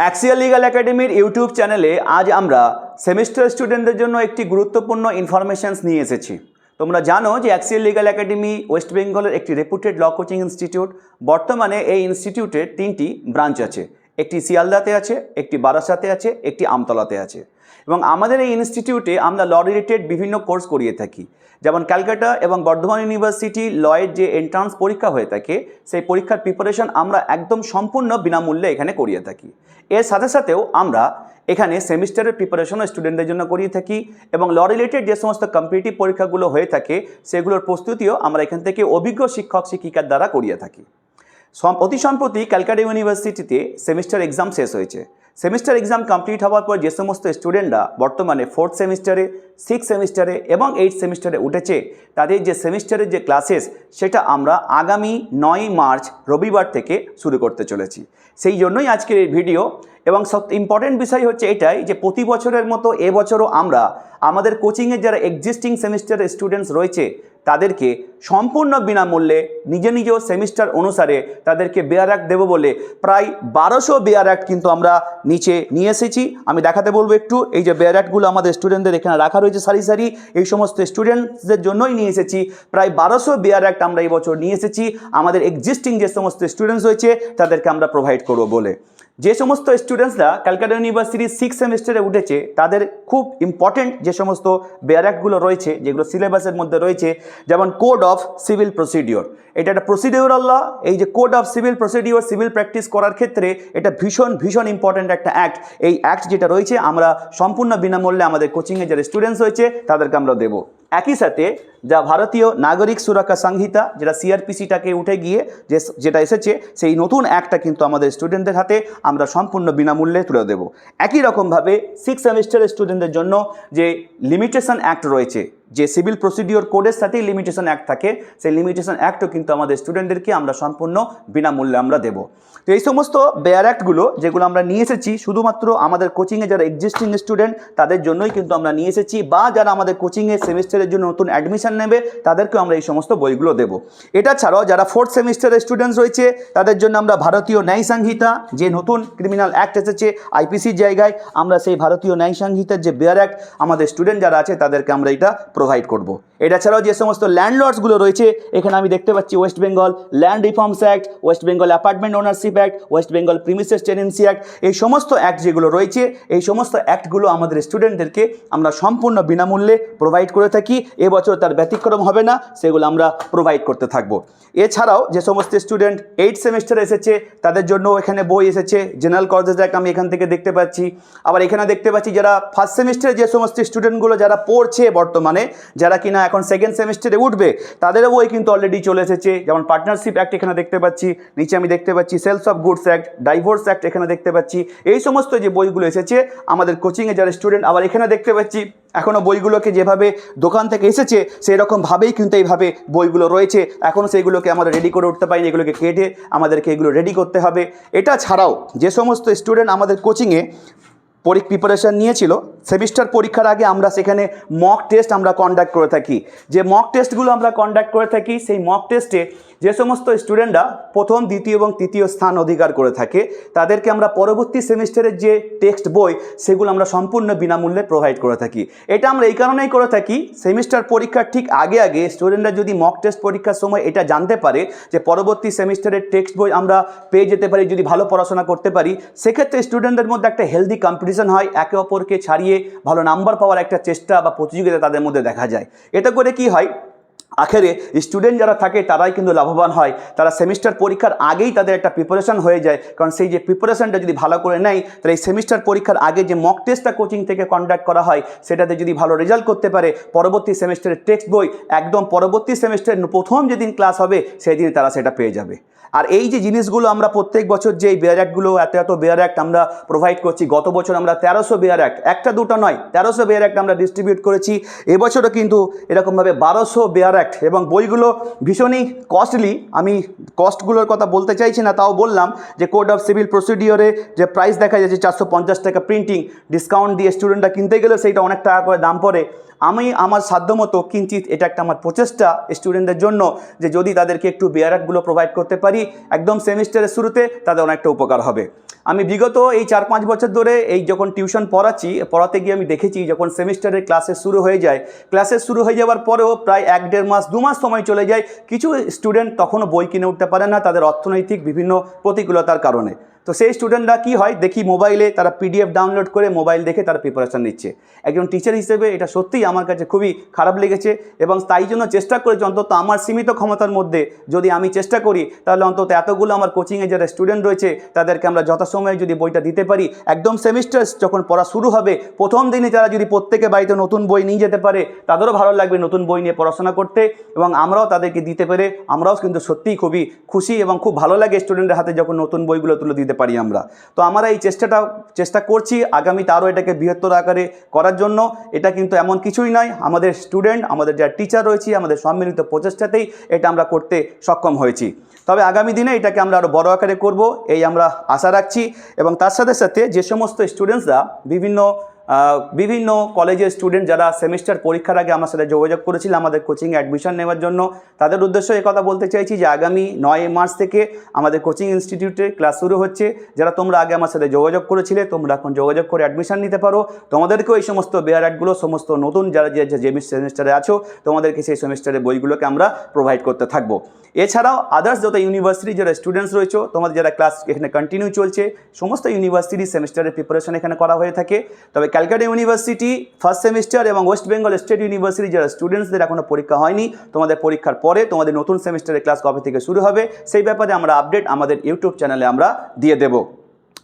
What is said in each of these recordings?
Axial legal একাডেমির YouTube চ্যানেলে আজ আমরা সেমিস্টার স্টুডেন্টদের জন্য একটি গুরুত্বপূর্ণ ইনফরমেশানস নিয়ে এসেছি। তোমরা জানো যে অ্যাক্সিয়াল লিগাল একাডেমি ওয়েস্ট বেঙ্গলের একটি রেপুটেড ল কোচিং ইনস্টিটিউট বর্তমানে এই ইনস্টিটিউটের তিনটি ব্রাঞ্চ আছে। একটি শিয়ালদাতে আছে, একটি বারাসাতে আছে, একটি আমতলাতে আছে। এবং আমাদের এই ইনস্টিটিউটে আমরা ল রিলেটেড বিভিন্ন কোর্স করিয়ে থাকি। যেমন ক্যালকাটা এবং বর্ধমান ইউনিভার্সিটি লয়ের যে এন্ট্রান্স পরীক্ষা হয়ে থাকে, সেই পরীক্ষার প্রিপারেশন আমরা একদম সম্পূর্ণ বিনামূল্যে এখানে করিয়ে থাকি। এর সাথে সাথেও আমরা এখানে সেমিস্টারের প্রিপারেশনও স্টুডেন্টদের জন্য করিয়ে থাকি এবং ল রিলেটেড যে সমস্ত কম্পিটিটিভ পরীক্ষাগুলো হয়ে থাকে, সেগুলোর প্রস্তুতিও আমরা এখান থেকে অভিজ্ঞ শিক্ষক শিক্ষিকার দ্বারা করিয়ে থাকি। অতি সম্প্রতি ক্যালকাটা ইউনিভার্সিটিতে সেমিস্টার এক্সাম শেষ হয়েছে। সেমিস্টার এক্সাম কমপ্লিট হওয়ার পর যে সমস্ত স্টুডেন্টরা বর্তমানে ফোর্থ সেমিস্টারে সিক্স সেমিস্টারে এবং এইট সেমিস্টারে উঠেছে, তাদের যে সেমিস্টারের যে ক্লাসেস সেটা আমরা আগামী নয় মার্চ রবিবার থেকে শুরু করতে চলেছি। সেই জন্যই আজকের এই ভিডিও এবং সব ইম্পর্টেন্ট বিষয় হচ্ছে এটাই যে প্রতি বছরের মতো এবছরও আমরা আমাদের কোচিংয়ের যারা এক্সিস্টিং সেমিস্টারের স্টুডেন্টস রয়েছে, তাদেরকে সম্পূর্ণ বিনামূল্যে নিজে নিজ সেমিস্টার অনুসারে তাদেরকে বেয়ার অ্যাক্ট দেবো বলে প্রায় বারোশো বেয়ার অ্যাক্ট কিন্তু আমরা নিচে নিয়ে এসেছি। আমি দেখাতে বলব একটু, এই যে বেয়ার অ্যাক্টগুলো আমাদের স্টুডেন্টদের এখানে রাখা রয়েছে সারি সারি, এই সমস্ত স্টুডেন্টসদের জন্যই নিয়ে এসেছি। প্রায় বারোশো বেয়ার অ্যাক্ট আমরা এই বছর নিয়ে এসেছি। আমাদের এক্সিস্টিং যে সমস্ত স্টুডেন্টস রয়েছে, তাদেরকে আমরা প্রোভাইড করব বলে। যে সমস্ত স্টুডেন্টসরা ক্যালকাটা ইউনিভার্সিটির সিক্স সেমিস্টারে উঠেছে, তাদের খুব ইম্পর্টেন্ট যে সমস্ত বেয়ার অ্যাক্টগুলো রয়েছে, যেগুলো সিলেবাসের মধ্যে রয়েছে, যেমন কোড অফ সিভিল প্রসিডিওর এটা একটা প্রসিডিওরাল ল এই যে code of civil procedure civil practice করার ক্ষেত্রে এটা ভীষণ ভীষণ ইম্পর্ট্যান্ট একটা অ্যাক্ট এই অ্যাক্ট যেটা রয়েছে, আমরা সম্পূর্ণ বিনামূল্যে আমাদের কোচিংয়ে যারা স্টুডেন্টস রয়েছে, তাদেরকে আমরা দেবো। একই সাথে যা ভারতীয় নাগরিক সুরক্ষা সংহিতা, যেটা সিআরপিসিটাকে উঠে গিয়ে যে যেটা এসেছে, সেই নতুন অ্যাক্টটা কিন্তু আমাদের স্টুডেন্টদের হাতে আমরা সম্পূর্ণ বিনামূল্যে তুলে দেব। একই রকমভাবে সিক্স সেমিস্টারের স্টুডেন্টদের জন্য যে লিমিটেশন অ্যাক্ট রয়েছে, যে সিভিল প্রসিডিওর কোডের সাথেই লিমিটেশন অ্যাক্ট থাকে, সেই লিমিটেশন অ্যাক্টও কিন্তু আমাদের স্টুডেন্টদেরকে আমরা সম্পূর্ণ বিনামূল্যে আমরা দেবো। তো এই সমস্ত বেয়ার অ্যাক্টগুলো যেগুলো আমরা নিয়ে এসেছি, শুধুমাত্র আমাদের কোচিংয়ে যারা এক্সিস্টিং স্টুডেন্ট তাদের জন্যই কিন্তু আমরা নিয়ে এসেছি, বা যারা আমাদের কোচিংয়ে সেমিস্টারের জন্য নতুন অ্যাডমিশন নেবে, তাদেরকেও আমরা এই সমস্ত বইগুলো দেব। এটা ছাড়াও যারা ফোর্থ সেমিস্টারের স্টুডেন্টস রয়েছে, তাদের জন্য আমরা ভারতীয় ন্যায় সংহিতা, যে নতুন ক্রিমিনাল অ্যাক্ট এসেছে আইপিসির জায়গায়, আমরা সেই ভারতীয় ন্যায় সংহিতার যে বেয়ার অ্যাক্ট আমাদের স্টুডেন্ট যারা আছে, তাদেরকে আমরা এটা প্রোভাইড করব। এটা ছাড়াও যে সমস্ত ল্যান্ডলর্ডসগুলো রয়েছে, এখানে আমি দেখতে পাচ্ছি West Bengal land reforms act West Bengal apartment ownership act West Bengal premises tenancy act এই সমস্ত অ্যাক্ট যেগুলো রয়েছে, এই সমস্ত অ্যাক্টগুলো আমাদের স্টুডেন্টদেরকে আমরা সম্পূর্ণ বিনামূল্যে প্রোভাইড করে থাকি। এবছর তার ব্যতিক্রম হবে না, সেগুলো আমরা প্রোভাইড করতে থাকব। এছাড়াও যে সমস্ত স্টুডেন্ট এইট সেমিস্টার এসেছে, তাদের জন্য এখানে বই এসেছে জেনারেল কলেজেস অ্যাক্ট আমি এখান থেকে দেখতে পাচ্ছি। আবার এখানে দেখতে পাচ্ছি যারা ফার্স্ট সেমিস্টারে যে সমস্ত স্টুডেন্টগুলো যারা পড়ছে বর্তমানে, যারা কিনা এখন সেকেন্ড সেমিস্টারে উঠবে তাদেরও বই কিন্তু অলরেডি চলে এসেছে। যেমন পার্টনারশিপ অ্যাক্ট এখানে দেখতে পাচ্ছি, নিচে আমি দেখতে পাচ্ছি sales of goods act divorce act এখানে দেখতে পাচ্ছি। এই সমস্ত যে বইগুলো এসেছে, আমাদের কোচিংয়ে যারা স্টুডেন্ট আবার এখানে দেখতে পাচ্ছি এখনও বইগুলোকে যেভাবে দোকান থেকে এসেছে সেই রকমভাবেই কিন্তু এইভাবে বইগুলো রয়েছে। এখনও সেইগুলোকে আমরা রেডি করে উঠতে পারিনি, এগুলোকে কেটে আমাদেরকে এগুলো রেডি করতে হবে। এটা ছাড়াও যে সমস্ত স্টুডেন্ট আমাদের কোচিংয়ে পরি প্রিপারেশান নিয়েছিল সেমিস্টার পরীক্ষার আগে আমরা সেখানে মক টেস্ট আমরা কন্ডাক্ট করে থাকি। যে মক টেস্টগুলো আমরা কন্ডাক্ট করে থাকি, সেই মক টেস্টে যে সমস্ত স্টুডেন্টরা প্রথম, দ্বিতীয় এবং তৃতীয় স্থান অধিকার করে থাকে, তাদেরকে আমরা পরবর্তী সেমিস্টারের যে টেক্সট বই, সেগুলো আমরা সম্পূর্ণ বিনামূল্যে প্রোভাইড করে থাকি। এটা আমরা এই কারণেই করে থাকি সেমিস্টার পরীক্ষার ঠিক আগে আগে স্টুডেন্টরা যদি মক টেস্ট পরীক্ষার সময় এটা জানতে পারে, যে পরবর্তী সেমিস্টারের টেক্সট বই আমরা পেয়ে যেতে পারি, যদি ভালো পড়াশোনা করতে পারি, সেক্ষেত্রে স্টুডেন্টদের মধ্যে একটা হেলদি কম্পিটিশন হয়, একে অপরকে ছাড়িয়ে ভালো নাম্বার পাওয়ার একটা চেষ্টা বা প্রতিযোগিতা তাদের মধ্যে দেখা যায়। এতে করে কি হয়? আখেরে স্টুডেন্ট যারা থাকে তারাই কিন্তু লাভবান হয়। তারা সেমিস্টার পরীক্ষার আগেই তাদের একটা প্রিপারেশন হয়ে যায়। কারণ সেই যে প্রিপারেশনটা যদি ভালো করে নেয়, তাহলে এই সেমিস্টার পরীক্ষার আগে যে মক টেস্টটা কোচিং থেকে কন্ডাক্ট করা হয়, সেটাতে যদি ভালো রেজাল্ট করতে পারে, পরবর্তী সেমিস্টারের টেক্সট বই, একদম পরবর্তী সেমিস্টারের প্রথম যেদিন ক্লাস হবে সেই দিন তারা সেটা পেয়ে যাবে। আর এই যে জিনিসগুলো আমরা প্রত্যেক বছর যে বেয়ার অ্যাক্টগুলো এত এত বেয়ার অ্যাক্ট আমরা প্রোভাইড করছি, গত বছর আমরা তেরোশো বেয়ার অ্যাক্ট একটা দুটো নয়, তেরোশো বেয়ার অ্যাক্ট আমরা ডিস্ট্রিবিউট করেছি। এবছরও কিন্তু এরকমভাবে বারোশো বেয়ার অ্যাক্ট এবং বইগুলো ভীষণই কস্টলি আমি কস্টগুলোর কথা বলতে চাইছি না, তাও বললাম যে কোড অফ সিভিল প্রসিডিওরে যে প্রাইস দেখা যাচ্ছে চারশো পঞ্চাশ টাকা প্রিন্টিং ডিসকাউন্ট দিয়ে স্টুডেন্টরা কিনতে গেলে সেইটা অনেক টাকা করে দাম পড়ে। আমি আমার সাধ্যমতো কিঞ্চিত এটা একটা আমার প্রচেষ্টা স্টুডেন্টদের জন্য যে যদি তাদেরকে একটু বেয়ার অ্যাক্টগুলো প্রোভাইড করতে পারি একদম সেমিস্টারের শুরুতে তাদের অনেকটা উপকার হবে। আমি বিগত এই চার পাঁচ বছর ধরে এই যখন টিউশন পড়াচ্ছি, পড়াতে গিয়ে আমি দেখেছি যখন সেমিস্টারের ক্লাসে শুরু হয়ে যায়, ক্লাসে শুরু হয়ে যাওয়ার পরেও প্রায় এক দেড় মাস, দু মাস সময় চলে যায়। কিছু স্টুডেন্ট তখনও বই কিনে উঠতে পারে না তাদের অর্থনৈতিক বিভিন্ন প্রতিকূলতার কারণে। তো সেই স্টুডেন্টরা কি হয়? দেখি মোবাইলে তারা পিডিএফ ডাউনলোড করে মোবাইল দেখে তারা প্রিপারেশান নিচ্ছে। একজন টিচার হিসেবে এটা সত্যিই আমার কাছে খুবই খারাপ লেগেছে এবং তাই জন্য চেষ্টা করেছি অন্তত আমার সীমিত ক্ষমতার মধ্যে যদি আমি চেষ্টা করি, তাহলে অন্তত এতগুলো আমার কোচিংয়ে যারা স্টুডেন্ট রয়েছে, তাদেরকে আমরা যথাসময়ে যদি বইটা দিতে পারি। একদম সেমিস্টার যখন পড়া শুরু হবে, প্রথম দিনই তারা যদি প্রত্যেকে বাড়িতে নতুন বই নিয়ে যেতে পারে, তাদেরও ভালো লাগবে নতুন বই নিয়ে পড়াশোনা করতে এবং আমরাও তাদেরকে দিতে পেরে, আমরাও কিন্তু সত্যিই খুবই খুশি এবং খুব ভালো লাগে স্টুডেন্টের হাতে যখন নতুন বইগুলো তুলে দিতে পারি আমরা। তো আমরা এই চেষ্টাটা, চেষ্টা করছি আগামী তারও এটাকে বৃহত্তর আকারে করার জন্য। এটা কিন্তু এমন কিছুই নয়, আমাদের স্টুডেন্ট, আমাদের যারা টিচার রয়েছে, আমাদের সম্মিলিত প্রচেষ্টাতেই এটা আমরা করতে সক্ষম হয়েছি। তবে আগামী দিনে এটাকে আমরা আরও বড় আকারে করব, এই আমরা আশা রাখছি। এবং তার সাথে সাথে যে সমস্ত স্টুডেন্টসরা বিভিন্ন বিভিন্ন কলেজের স্টুডেন্ট যারা সেমিস্টার পরীক্ষার আগে আমার সাথে যোগাযোগ করেছিল, আমাদের কোচিংয়ে অ্যাডমিশন নেওয়ার জন্য, তাদের উদ্দেশ্যে কথা বলতে চাইছি যে আগামী নয় মার্চ থেকে আমাদের কোচিং ইনস্টিটিউটে ক্লাস শুরু হচ্ছে। যারা তোমরা আগে আমার সাথে যোগাযোগ করেছিলে, তোমরা এখন যোগাযোগ করে অ্যাডমিশন নিতে পারো। তোমাদেরকেও এই সমস্ত বেয়ার অ্যাডগুলো সমস্ত নতুন যারা যে যে সেমিস্টারে আছো, তোমাদেরকে সেই সেমিস্টারের বইগুলোকে আমরা প্রোভাইড করতে থাকব। এছাড়াও আদার্স যত ইউনিভার্সিটি যারা স্টুডেন্টস রয়েছে, তোমাদের যারা ক্লাস এখানে কন্টিনিউ চলছে, সমস্ত ইউনিভার্সিটি সেমিস্টারের প্রিপারেশন এখানে করা হয়ে থাকে। তবে ক্যালকাটা ইউনিভার্সিটি ফার্স্ট সেমিস্টার এবং ওয়েস্ট বেঙ্গল স্টেট ইউনিভার্সিটি, যারা স্টুডেন্টসদের এখনও পরীক্ষা হয়নি, তোমাদের পরীক্ষার পরে তোমাদের নতুন সেমিস্টারের ক্লাস কবে থেকে শুরু হবে, সেই ব্যাপারে আমরা আপডেট আমাদের ইউটিউব চ্যানেলে আমরা দিয়ে দেবো।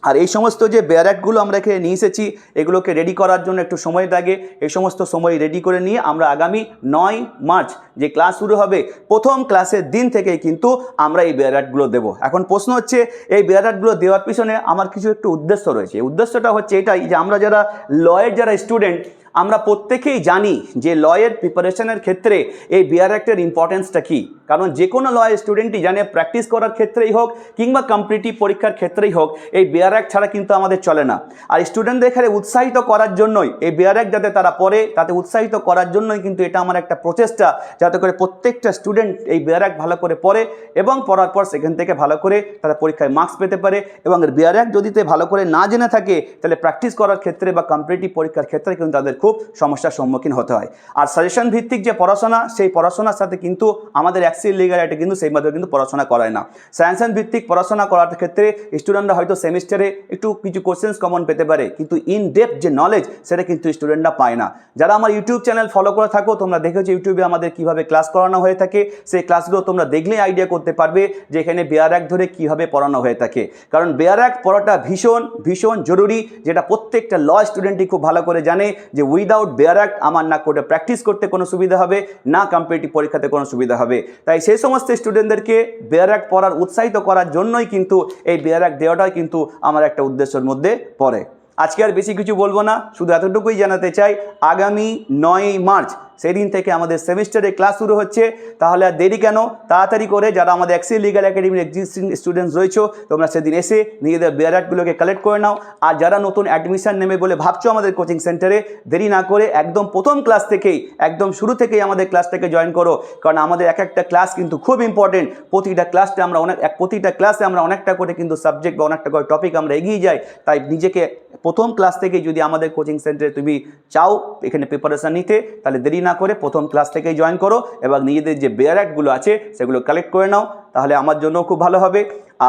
আর এই সমস্ত যে ব্যারাকগুলো আমরা এখানে নিয়ে এসেছি, এগুলোকে রেডি করার জন্য একটু সময় লাগে। এই সমস্ত সময় রেডি করে নিয়ে আমরা আগামী নয় মার্চ যে ক্লাস শুরু হবে, প্রথম ক্লাসের দিন থেকেই কিন্তু আমরা এই ব্যারাকগুলো দেবো। এখন প্রশ্ন হচ্ছে, এই ব্যারাকগুলো দেওয়ার পিছনে আমার কিছু একটু উদ্দেশ্য রয়েছে। উদ্দেশ্যটা হচ্ছে এটাই যে আমরা যারা লয়ের যারা স্টুডেন্ট আমরা প্রত্যেকেই জানি যে লয়ের প্রিপারেশনের ক্ষেত্রে এই বিয়ার অ্যাক্টের ইম্পর্টেন্সটা কী। কারণ যে কোনো লয়ের স্টুডেন্টই জানে প্র্যাকটিস করার ক্ষেত্রেই হোক কিংবা কম্পিটিটিভ পরীক্ষার ক্ষেত্রেই হোক, এই বিয়ার অ্যাক্ট ছাড়া কিন্তু আমাদের চলে না। আর স্টুডেন্টদের এখানে উৎসাহিত করার জন্যই, এই বিয়ার অ্যাক্ট যাতে তারা পড়ে, তাতে উৎসাহিত করার জন্যই কিন্তু এটা আমার একটা প্রচেষ্টা, যাতে করে প্রত্যেকটা স্টুডেন্ট এই বিয়ার ভালো করে পড়ে এবং পড়ার পর সেখান থেকে ভালো করে তারা পরীক্ষায় মার্কস পেতে পারে এবং বিয়ার যদি তে ভালো করে না জেনে থাকে, তাহলে প্র্যাকটিস করার ক্ষেত্রে বা কম্পিটিটিভ পরীক্ষার ক্ষেত্রে কিন্তু তাদের খুব সমস্যার সম্মুখীন হতে হয়। আর সাজেশন ভিত্তিক যে পড়াশোনা, সেই পড়াশোনার সাথে কিন্তু আমাদের অ্যাক্সিল লিগাল এটা কিন্তু সেইভাবে কিন্তু পড়াশোনা করায় না। সায়েন্স ভিত্তিক পড়াশোনা করার ক্ষেত্রে স্টুডেন্টরা হয়তো সেমিস্টারে একটু কিছু কোশ্চেন্স কমন পেতে পারে, কিন্তু ইন ডেপথ যে নলেজ সেটা কিন্তু স্টুডেন্টরা পায় না। যারা আমার ইউটিউব চ্যানেল ফলো করে থাকো, তোমরা দেখেছ ইউটিউবে আমাদের কীভাবে ক্লাস করানো হয়ে থাকে, সেই ক্লাসগুলো তোমরা দেখলেই আইডিয়া করতে পারবে যে এখানে বেয়ার অ্যাক্ট ধরে কীভাবে পড়ানো হয়ে থাকে। কারণ বেয়ার অ্যাক্ট পড়াটা ভীষণ ভীষণ জরুরি, যেটা প্রত্যেকটা ল স্টুডেন্টই খুব ভালো করে জানে যে উইদাউট বেয়ার অ্যাক্ট আমার না করে প্র্যাকটিস করতে কোনো সুবিধা হবে, না কম্পিটিটিভ পরীক্ষাতে কোনো সুবিধা হবে। তাই সেই সমস্ত স্টুডেন্টদেরকে বেয়ার অ্যাক্ট পড়ার উৎসাহিত করার জন্যই কিন্তু এই বেয়ার অ্যাক্ট দেওয়াটাই কিন্তু আমার একটা উদ্দেশ্যের মধ্যে পড়ে। আজকে আর বেশি কিছু বলব না, শুধু এতটুকুই জানাতে চাই, আগামী নয়ই মার্চ সেদিন থেকে আমাদের সেমিস্টারে ক্লাস শুরু হচ্ছে। তাহলে আর দেরি কেন? তাড়াতাড়ি করে যারা আমাদের এক্সিল লিগাল একাডেমির এক্সিস্টিং স্টুডেন্টস রয়েছে, তোমরা সেদিন এসে নিজেদের বেয়ারাটগুলোকে কালেক্ট করে নাও। আর যারা নতুন অ্যাডমিশন নেবে বলে ভাবছ আমাদের কোচিং সেন্টারে দেরি না করে একদম প্রথম ক্লাস থেকেই, একদম শুরু থেকেই আমাদের ক্লাস থেকে জয়েন করো। কারণ আমাদের এক একটা ক্লাস কিন্তু খুব ইম্পর্টেন্ট প্রতিটা ক্লাসে আমরা অনেক, প্রতিটা ক্লাসে আমরা অনেকটা করে কিন্তু সাবজেক্ট বা অনেকটা করে টপিক আমরা এগিয়ে যাই। তাই নিজেকে প্রথম ক্লাস থেকে যদি আমাদের কোচিং সেন্টারে তুমি চাও, এখানে প্রিপারেশান নিতে, তাহলে দেরি না করে প্রথম ক্লাস থেকেই জয়েন করো এবং নিজেদের যে বেয়ার অ্যাক্টগুলো আছে সেগুলো কালেক্ট করে নাও, তাহলে আমার জন্য খুব ভালো হবে।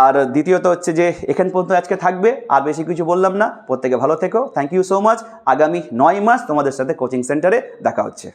আর দ্বিতীয়ত হচ্ছে যে এখান পর্যন্ত আজকে থাকবে, আর বেশি কিছু বললাম না। প্রত্যেকে ভালো থেকো। থ্যাংক ইউ সো মাচ আগামী নয় মাস তোমাদের সাথে কোচিং সেন্টারে দেখা হচ্ছে।